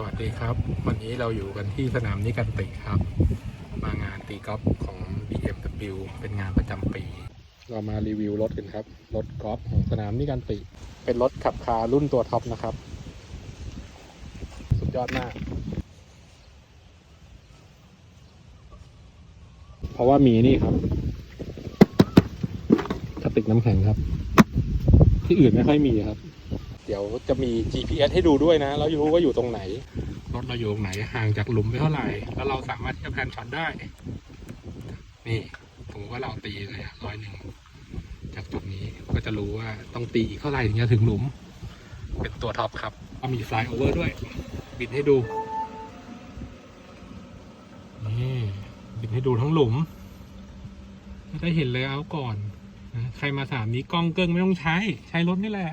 สวัสดีครับ วันนี้เราอยู่กันที่สนามนิกันติครับ มางานตีกอล์ฟของ BMW เป็นงานประจำปี เรามารีวิวรถกันครับ รถกอล์ฟของสนามนิกันติ เป็นรถขับคารุ่นตัวท็อปนะครับ สุดยอดมาก เพราะว่ามีนี่ครับกระติกน้ำแข็งครับ ที่อื่นไม่ค่อยมีครับ เดี๋ยวจะมี GPS ให้ดูด้วยนะ แล้วรู้ว่าอยู่ตรงไหน รถเราอยู่ตรงไหน ห่างจากหลุมไปเท่าไหร่ แล้วเราสามารถที่จะแพนช็อตได้ นี่ผมว่าเราตีเลยร้อยหนึ่ง จากจุดนี้ก็จะรู้ว่าต้องตีอีกเท่าไหร่ถึงจะถึงหลุม เป็นตัวท็อปครับก็มีฟลายโอเวอร์ด้วย บิดให้ดู นี่ บิดให้ดูทั้งหลุมจะได้เห็นเลยเอาก่อน ใครมาสามนี้กล้องเกิ้งไม่ต้องใช้ ใช้รถนี่แหละ